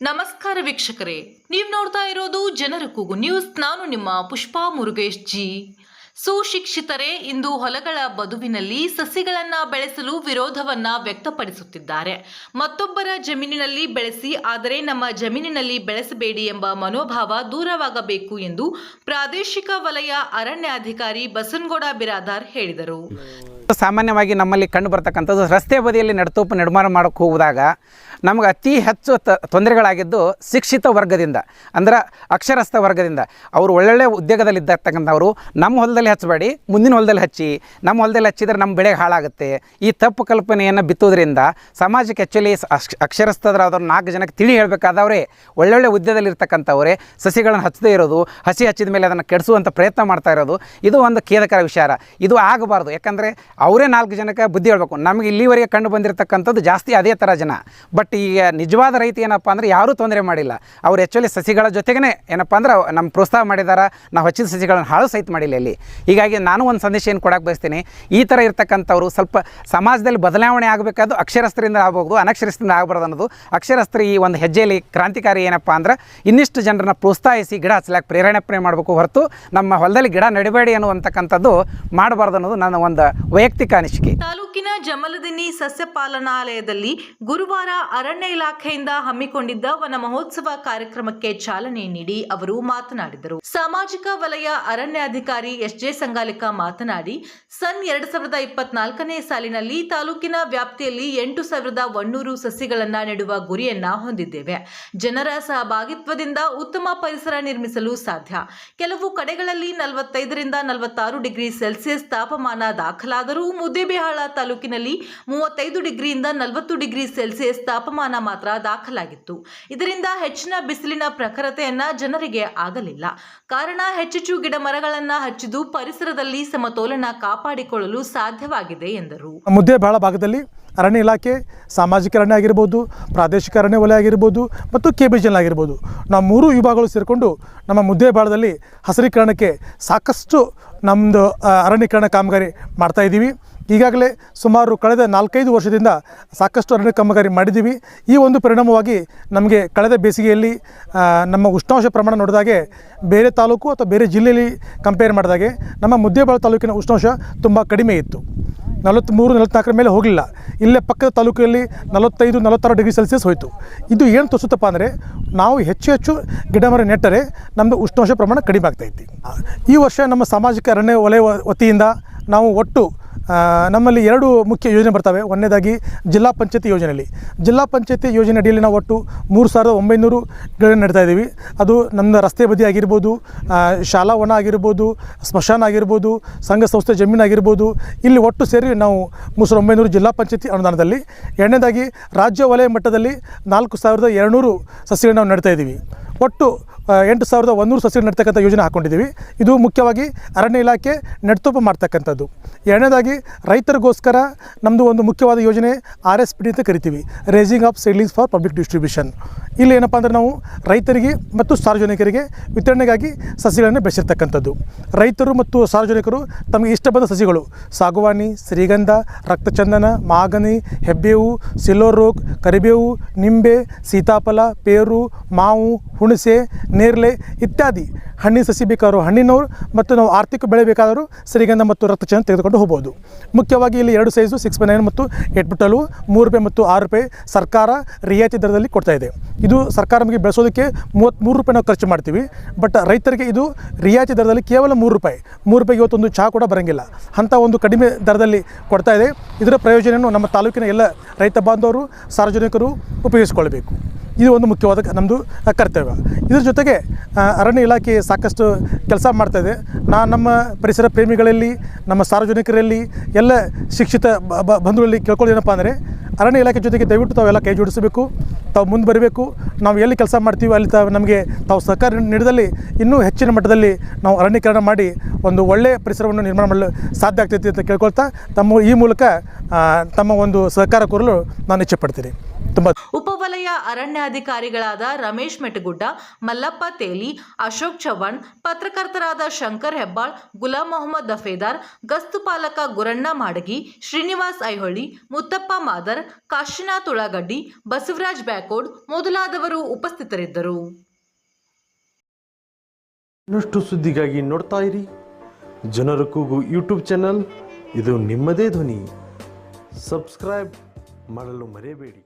ನಮಸ್ಕಾರ ವೀಕ್ಷಕರೇ, ನೀವು ನೋಡ್ತಾ ಇರೋದು ಜನರ ಕೂಗು ನ್ಯೂಸ್. ನಾನು ನಿಮ್ಮ ಪುಷ್ಪಾ ಮುರುಗೇಶ್ ಜಿ. ಸುಶಿಕ್ಷಿತರೇ, ಇಂದು ಹೊಲಗಳ ಬದುವಿನಲ್ಲಿ ಸಸಿಗಳನ್ನ ಬೆಳೆಸಲು ವಿರೋಧವನ್ನ ವ್ಯಕ್ತಪಡಿಸುತ್ತಿದ್ದಾರೆ. ಮತ್ತೊಬ್ಬರ ಜಮೀನಿನಲ್ಲಿ ಬೆಳೆಸಿ, ಆದರೆ ನಮ್ಮ ಜಮೀನಿನಲ್ಲಿ ಬೆಳೆಸಬೇಡಿ ಎಂಬ ಮನೋಭಾವ ದೂರವಾಗಬೇಕು ಎಂದು ಪ್ರಾದೇಶಿಕ ವಲಯ ಅರಣ್ಯಾಧಿಕಾರಿ ಬಸನಗೌಡ ಬಿರಾದಾರ್ ಹೇಳಿದರು. ಸಾಮಾನ್ಯವಾಗಿ ನಮ್ಮಲ್ಲಿ ಕಂಡು ಬರ್ತಕ್ಕಂಥದ್ದು ರಸ್ತೆ ಬದಿಯಲ್ಲಿ ನೆಡತೋಪ ನಿರ್ಮಾಣ ಮಾಡೋಕ್ಕೆ ಹೋಗುವಾಗ ನಮ್ಗೆ ಅತಿ ಹೆಚ್ಚು ತೊಂದರೆಗಳಾಗಿದ್ದು ಶಿಕ್ಷಿತ ವರ್ಗದಿಂದ, ಅಂದ್ರೆ ಅಕ್ಷರಸ್ಥ ವರ್ಗದಿಂದ. ಅವರು ಒಳ್ಳೊಳ್ಳೆ ಉದ್ಯೋಗದಲ್ಲಿದ್ದತಕ್ಕಂಥವ್ರು ನಮ್ಮ ಹೊಲದಲ್ಲಿ ಹಚ್ಚಬೇಡಿ, ಮುಂದಿನ ಹೊಲದಲ್ಲಿ ಹಚ್ಚಿ, ನಮ್ಮ ಹೊಲದಲ್ಲಿ ಹಚ್ಚಿದ್ರೆ ನಮ್ಮ ಬೆಳೆ ಹಾಳಾಗುತ್ತೆ. ಈ ತಪ್ಪು ಕಲ್ಪನೆಯನ್ನು ಬಿತ್ತೋದ್ರಿಂದ ಸಮಾಜಕ್ಕೆ ಆ್ಯಕ್ಚುಲಿ ಅಕ್ಷರಸ್ಥದ್ರಾದವ್ರು ನಾಲ್ಕು ಜನಕ್ಕೆ ತಿಳಿ ಹೇಳಬೇಕಾದವರೇ, ಒಳ್ಳೊಳ್ಳೆ ಉದ್ಯೋಗದಲ್ಲಿರ್ತಕ್ಕಂಥವರೇ ಸಸಿಗಳನ್ನು ಹಚ್ಚದೇ ಇರೋದು, ಹಸಿ ಹಚ್ಚಿದ ಮೇಲೆ ಅದನ್ನು ಕೆಡಿಸುವಂಥ ಪ್ರಯತ್ನ ಮಾಡ್ತಾ ಇರೋದು, ಇದು ಒಂದು ಖೇದಕರ ವಿಚಾರ. ಇದು ಆಗಬಾರ್ದು. ಯಾಕಂದರೆ ಅವರೇ ನಾಲ್ಕು ಜನಕ್ಕೆ ಬುದ್ಧಿ ಹೇಳಬೇಕು. ನಮಗೆ ಇಲ್ಲಿವರೆಗೆ ಕಂಡು ಬಂದಿರತಕ್ಕಂಥದ್ದು ಜಾಸ್ತಿ ಅದೇ ಥರ ಜನ. ಬಟ್ ಈಗ ನಿಜವಾದ ರೈತ ಏನಪ್ಪ ಅಂದರೆ ಯಾರೂ ತೊಂದರೆ ಮಾಡಿಲ್ಲ. ಅವ್ರು ಆ್ಯಕ್ಚುಲಿ ಸಸಿಗಳ ಜೊತೆಗೇ ಏನಪ್ಪ ಅಂದ್ರೆ ನಮ್ಮ ಪ್ರೋತ್ಸಾಹ ಮಾಡಿದಾರ. ನಾವು ಹಚ್ಚಿದ ಸಸಿಗಳನ್ನು ಹಾಳು ಸಹಿತ ಮಾಡಿಲ್ಲ ಇಲ್ಲಿ. ಹೀಗಾಗಿ ನಾನು ಒಂದು ಸಂದೇಶ ಏನು ಕೊಡಕ್ಕೆ ಬಯಸ್ತೀನಿ. ಈ ಥರ ಇರ್ತಕ್ಕಂಥವ್ರು ಸ್ವಲ್ಪ ಸಮಾಜದಲ್ಲಿ ಬದಲಾವಣೆ ಆಗಬೇಕಾದ್ದು ಅಕ್ಷರಸ್ಥರಿಂದ ಆಗ್ಬೋದು ಅನಕ್ಷರಸ್ಥರಿಂದ ಆಗಬಾರ್ದು ಅನ್ನೋದು. ಅಕ್ಷರಸ್ಥರು ಈ ಒಂದು ಹೆಜ್ಜೆಯಲ್ಲಿ ಕ್ರಾಂತಿಕಾರಿ ಏನಪ್ಪ ಅಂದ್ರೆ ಇನ್ನಿಷ್ಟು ಜನರನ್ನ ಪ್ರೋತ್ಸಾಹಿಸಿ ಗಿಡ ಹಚ್ಚಲಾಕ ಪ್ರೇರಣೆ ಮಾಡಬೇಕು ಹೊರತು ನಮ್ಮ ಹೊಲದಲ್ಲಿ ಗಿಡ ನಡಿಬೇಡಿ ಅನ್ನುವಂಥಕ್ಕಂಥದ್ದು ಮಾಡಬಾರ್ದು ಅನ್ನೋದು ನನ್ನ ಒಂದು ವೈಯಕ್ತಿಕ ಅನಿಸಿಕೆ. ತಾಲೂಕಿನ ಜಮಲದಿನ್ನಿ ಸಸ್ಯ ಪಾಲನಾಲಯದಲ್ಲಿ ಗುರುವಾರ ಅರಣ್ಯ ಇಲಾಖೆಯಿಂದ ಹಮ್ಮಿಕೊಂಡಿದ್ದ ವನ ಮಹೋತ್ಸವ ಕಾರ್ಯಕ್ರಮಕ್ಕೆ ಚಾಲನೆ ನೀಡಿ ಅವರು ಮಾತನಾಡಿದರು. ಸಾಮಾಜಿಕ ವಲಯ ಅರಣ್ಯಾಧಿಕಾರಿ ಎಸ್ ಜೆ ಸಂಗಾಲಿಕ ಮಾತನಾಡಿ, ಸನ್ ಎರಡ್ ಸಾವಿರದ ಇಪ್ಪತ್ನಾಲ್ಕನೇ ಸಾಲಿನಲ್ಲಿ ತಾಲೂಕಿನ ವ್ಯಾಪ್ತಿಯಲ್ಲಿ ಎಂಟು ಸಾವಿರದ ಒನ್ನೂರು ಸಸಿಗಳನ್ನ ನೆಡುವ ಗುರಿಯನ್ನ ಹೊಂದಿದ್ದೇವೆ. ಜನರ ಸಹಭಾಗಿತ್ವದಿಂದ ಉತ್ತಮ ಪರಿಸರ ನಿರ್ಮಿಸಲು ಸಾಧ್ಯ. ಕೆಲವು ಕಡೆಗಳಲ್ಲಿ ನಲವತ್ತೈದರಿಂದ ನಲವತ್ತಾರು ಡಿಗ್ರಿ ಸೆಲ್ಸಿಯಸ್ ತಾಪಮಾನ ದಾಖಲಾದರೂ ಮುದ್ದೇಬಿಹಾಳ ತಾಲೂಕಿನಲ್ಲಿ ಮೂವತ್ತೈದು ಡಿಗ್ರಿಯಿಂದ ನಲವತ್ತು ಡಿಗ್ರಿ ಸೆಲ್ಸಿಯಸ್ ತಾಪಮಾನ ಮಾತ್ರ ದಾಖಲಾಗಿತ್ತು. ಇದರಿಂದ ಹೆಚ್ಚಿನ ಬಿಸಿಲಿನ ಪ್ರಖರತೆಯನ್ನ ಜನರಿಗೆ ಆಗಲಿಲ್ಲ. ಕಾರಣ ಹೆಚ್ಚೆಚ್ಚು ಗಿಡ ಮರಗಳನ್ನ ಹಚ್ಚಿದು ಪರಿಸರದಲ್ಲಿ ಸಮತೋಲನ ಕಾಪಾಡಿಕೊಳ್ಳಲು ಸಾಧ್ಯವಾಗಿದೆ ಎಂದರು. ಮುದ್ದೇಬಿಹಾಳ ಭಾಗದಲ್ಲಿ ಅರಣ್ಯ ಇಲಾಖೆ, ಸಾಮಾಜಿಕ ಅರಣ್ಯ ಆಗಿರ್ಬೋದು, ಪ್ರಾದೇಶಿಕ ಅರಣ್ಯ ವಲಯ ಆಗಿರ್ಬೋದು ಮತ್ತು ಕೆ ಬಿ ಜನ್ ಆಗಿರ್ಬೋದು. ನಾವು ಮೂರು ವಿಭಾಗಗಳು ಸೇರಿಕೊಂಡು ನಮ್ಮ ಮುದ್ದೇಬಾಳದಲ್ಲಿ ಹಸಿರೀಕರಣಕ್ಕೆ ಸಾಕಷ್ಟು ನಮ್ಮದು ಅರಣ್ಯೀಕರಣ ಕಾಮಗಾರಿ ಮಾಡ್ತಾ ಇದ್ದೀವಿ. ಈಗಾಗಲೇ ಸುಮಾರು ಕಳೆದ ನಾಲ್ಕೈದು ವರ್ಷದಿಂದ ಸಾಕಷ್ಟು ಅರಣ್ಯ ಕಾಮಗಾರಿ ಮಾಡಿದ್ದೀವಿ. ಈ ಒಂದು ಪರಿಣಾಮವಾಗಿ ನಮಗೆ ಕಳೆದ ಬೇಸಿಗೆಯಲ್ಲಿ ನಮ್ಮ ಉಷ್ಣಾಂಶ ಪ್ರಮಾಣ ನೋಡಿದಾಗೆ ಬೇರೆ ತಾಲೂಕು ಅಥವಾ ಬೇರೆ ಜಿಲ್ಲೆಯಲ್ಲಿ ಕಂಪೇರ್ ಮಾಡಿದಾಗೆ ನಮ್ಮ ಮುದ್ದೇಬಾಳ ತಾಲೂಕಿನ ಉಷ್ಣಾಂಶ ತುಂಬ ಕಡಿಮೆ ಇತ್ತು. ನಲವತ್ತ್ಮೂರು ನಲವತ್ತ್ನಾಲ್ಕರ ಮೇಲೆ ಹೋಗಲಿಲ್ಲ. ಇಲ್ಲೇ ಪಕ್ಕದ ತಾಲೂಕಲ್ಲಿ ನಲವತ್ತೈದು, ನಲವತ್ತಾರು ಡಿಗ್ರಿ ಸೆಲ್ಸಿಯಸ್ ಹೋಯಿತು. ಇದು ಏನು ತೋರಿಸುತ್ತಪ್ಪ ಅಂದರೆ, ನಾವು ಹೆಚ್ಚು ಹೆಚ್ಚು ಗಿಡ ಮರ ನೆಟ್ಟರೆ ನಮ್ಮದು ಉಷ್ಣಾಂಶ ಪ್ರಮಾಣ ಕಡಿಮೆ ಆಗ್ತೈತಿ ಈ ವರ್ಷ ನಮ್ಮ ಸಾಮಾಜಿಕ ಅರಣ್ಯ ವಲಯ ವತಿಯಿಂದ ನಾವು ಒಟ್ಟು ನಮ್ಮಲ್ಲಿ ಎರಡು ಮುಖ್ಯ ಯೋಜನೆ ಬರ್ತವೆ. ಒಂದನೇದಾಗಿ ಜಿಲ್ಲಾ ಪಂಚಾಯತಿ ಯೋಜನೆಯಲ್ಲಿ. ಜಿಲ್ಲಾ ಪಂಚಾಯತಿ ಯೋಜನೆ ಅಡಿಯಲ್ಲಿ ನಾವು ಒಟ್ಟು ಮೂರು ಸಾವಿರದ ಒಂಬೈನೂರು ಗಿಡ ನೆಡ್ತಾ ಇದ್ದೀವಿ. ಅದು ನಮ್ಮ ರಸ್ತೆ ಬದಿ ಆಗಿರ್ಬೋದು ಶಾಲಾ ವನ ಆಗಿರ್ಬೋದು, ಸ್ಮಶಾನ ಆಗಿರ್ಬೋದು, ಸಂಘ ಸಂಸ್ಥೆ ಜಮೀನು ಆಗಿರ್ಬೋದು, ಇಲ್ಲಿ ಒಟ್ಟು ಸೇರಿ ನಾವು ಮೂರು ಸಾವಿರದ ಒಂಬೈನೂರು ಜಿಲ್ಲಾ ಪಂಚಾಯತಿ ಅನುದಾನದಲ್ಲಿ. ಎರಡನೇದಾಗಿ ರಾಜ್ಯ ವಲಯ ಮಟ್ಟದಲ್ಲಿ ನಾಲ್ಕು ಸಾವಿರದ ಎರಡುನೂರು ಸಸ್ಯಗಳನ್ನು ನಾವು ನೆಡ್ತಾ ಇದ್ದೀವಿ. ಒಟ್ಟು ಎಂಟು ಸಾವಿರದ ಒಂದೂರು ಸಸಿಗಳು ನೆಡ್ತಕ್ಕಂಥ ಯೋಜನೆ ಹಾಕ್ಕೊಂಡಿದ್ದೀವಿ. ಇದು ಮುಖ್ಯವಾಗಿ ಅರಣ್ಯ ಇಲಾಖೆ ನೆಡ್ತೋಪ ಮಾಡ್ತಕ್ಕಂಥದ್ದು. ಎರಡನೇದಾಗಿ ರೈತರಿಗೋಸ್ಕರ ನಮ್ಮದು ಒಂದು ಮುಖ್ಯವಾದ ಯೋಜನೆ ಆರ್ ಎಸ್ ಪಿ ಡಿ ಅಂತ ಕರಿತೀವಿ. Raising of seedlings for public distribution ಇಲ್ಲಿ ಏನಪ್ಪ ಅಂದರೆ ನಾವು ರೈತರಿಗೆ ಮತ್ತು ಸಾರ್ವಜನಿಕರಿಗೆ ವಿತರಣೆಗಾಗಿ ಸಸಿಗಳನ್ನು ಬೆಳೆಸಿರ್ತಕ್ಕಂಥದ್ದು. ರೈತರು ಮತ್ತು ಸಾರ್ವಜನಿಕರು ತಮಗೆ ಇಷ್ಟ ಬಂದ ಸಸಿಗಳು ಸಾಗುವಾನಿ, ಶ್ರೀಗಂಧ, ರಕ್ತಚಂದನ, ಮಾಗನಿ, ಹೆಬ್ಬೇವು ಸಿಲೋರೋಕ್ ಕರಿಬೇವು, ನಿಂಬೆ, ಸೀತಾಫಲ, ಪೇರು, ಮಾವು, ಹುಣಸೆ ನೇರಳೆ ಇತ್ಯಾದಿ. ಹಣ್ಣಿನ ಸಸಿ ಬೇಕಾದರೂ ಹಣ್ಣಿನವರು ಮತ್ತು ನಾವು ಆರ್ಥಿಕ ಬೆಳೆ ಬೇಕಾದರೂ ಸರಿಗಂಧ ಮತ್ತು ರಕ್ತಚಂದನ ತೆಗೆದುಕೊಂಡು ಹೋಗ್ಬೋದು. ಮುಖ್ಯವಾಗಿ ಇಲ್ಲಿ ಎರಡು ಸೈಜು ಸಿಕ್ಸ್ ಬೈ ನೈನ್ ಮತ್ತು ಏಟ್ ಮೂರು ರೂಪಾಯಿ ಮತ್ತು ಆರು ರೂಪಾಯಿ ಸರ್ಕಾರ ರಿಯಾಯಿತಿ ದರದಲ್ಲಿ ಕೊಡ್ತಾ ಇದೆ. ಇದು ಸರ್ಕಾರ ನಮಗೆ ಬೆಳೆಸೋದಕ್ಕೆ ಮೂವತ್ತ್ಮೂರು ರೂಪಾಯಿ ನಾವು ಖರ್ಚು ಮಾಡ್ತೀವಿ. ಬಟ್ ರೈತರಿಗೆ ಇದು ರಿಯಾಯಿತಿ ದರದಲ್ಲಿ ಕೇವಲ ಮೂರು ರೂಪಾಯಿ. ಮೂರು ರೂಪಾಯಿಗೆ ಇವತ್ತೊಂದು ಚಹಾ ಕೂಡ ಬರೋಂಗಿಲ್ಲ. ಅಂಥ ಒಂದು ಕಡಿಮೆ ದರದಲ್ಲಿ ಕೊಡ್ತಾ ಇದೆ. ಇದರ ಪ್ರಯೋಜನವನ್ನು ನಮ್ಮ ತಾಲೂಕಿನ ಎಲ್ಲ ರೈತ ಬಾಂಧವರು, ಸಾರ್ವಜನಿಕರು ಉಪಯೋಗಿಸ್ಕೊಳ್ಬೇಕು ಇದು ಒಂದು ಮುಖ್ಯವಾದ ನಮ್ಮದು ಕರ್ತವ್ಯ. ಇದ್ರ ಜೊತೆಗೆ ಅರಣ್ಯ ಇಲಾಖೆ ಸಾಕಷ್ಟು ಕೆಲಸ ಮಾಡ್ತಾ ಇದೆ. ನಾ, ನಮ್ಮ ಪರಿಸರ ಪ್ರೇಮಿಗಳಲ್ಲಿ, ನಮ್ಮ ಸಾರ್ವಜನಿಕರಲ್ಲಿ, ಎಲ್ಲ ಶಿಕ್ಷಿತ ಬಂಧುಗಳಲ್ಲಿ ಕೇಳ್ಕೊಳ್ಳೋದೇನಪ್ಪ ಅಂದರೆ, ಅರಣ್ಯ ಇಲಾಖೆ ಜೊತೆಗೆ ದಯವಿಟ್ಟು ತಾವೆಲ್ಲ ಕೈ ಜೋಡಿಸಬೇಕು. ತಾವು ಮುಂದೆ ಬರಬೇಕು. ನಾವು ಎಲ್ಲಿ ಕೆಲಸ ಮಾಡ್ತೀವಿ, ಅಲ್ಲಿ ತಾವು ನಮಗೆ, ತಾವು ಸಹಕಾರ ನೀಡಿದಲ್ಲಿ ಇನ್ನೂ ಹೆಚ್ಚಿನ ಮಟ್ಟದಲ್ಲಿ ನಾವು ಅರಣ್ಯೀಕರಣ ಮಾಡಿ ಒಂದು ಒಳ್ಳೆಯ ಪರಿಸರವನ್ನು ನಿರ್ಮಾಣ ಮಾಡಲು ಸಾಧ್ಯ ಆಗ್ತೈತಿ ಅಂತ ಕೇಳ್ಕೊಳ್ತಾ, ತಮ್ಮ ಈ ಮೂಲಕ ತಮ್ಮ ಒಂದು ಸಹಕಾರ ಕೋರಲು ನಾನು ಇಚ್ಛೆ ಪಡ್ತೀನಿ. ತುಂಬ ಉಪವಲಯ ಅರಣ್ಯಾಧಿಕಾರಿಗಳಾದ ರಮೇಶ್ ಮೆಟಗುಡ್ಡ ಮಲ್ಲಪ್ಪ ತೇಲಿ ಅಶೋಕ್ ಚವ್ಹಾಣ್ ಪತ್ರಕರ್ತರಾದ ಶಂಕರ್ ಹೆಬ್ಬಾಳ್ ಗುಲಾಂ ಮೊಹಮ್ಮದ್ ದಫೇದಾರ್ ಗಸ್ತು ಪಾಲಕ ಗುರಣ್ಣ ಮಾಡಗಿ ಶ್ರೀನಿವಾಸ್ ಐಹೊಳಿ ಮುತ್ತಪ್ಪ ಮಾದರ್ ಕಾಶಿನಾಥ್ ಉಳ್ಳಾಗಡ್ಡಿ ಬಸವರಾಜ್ ಬ್ಯಾಕೋಡ್ ಮೊದಲಾದವರು ಉಪಸ್ಥಿತರಿದ್ದರು. ಇನ್ನಷ್ಟು ಸುದ್ದಿಗಾಗಿ ನೋಡ್ತಾ ಇರಿ. ಜನರ ಕೂಗು ಯೂಟ್ಯೂಬ್ ಚಾನಲ್. ಇದು ನಿಮ್ಮದೇ ಧ್ವನಿ. ಸಬ್ಸ್ಕ್ರೈಬ್ ಮಾಡಲು ಮರೆಯಬೇಡಿ.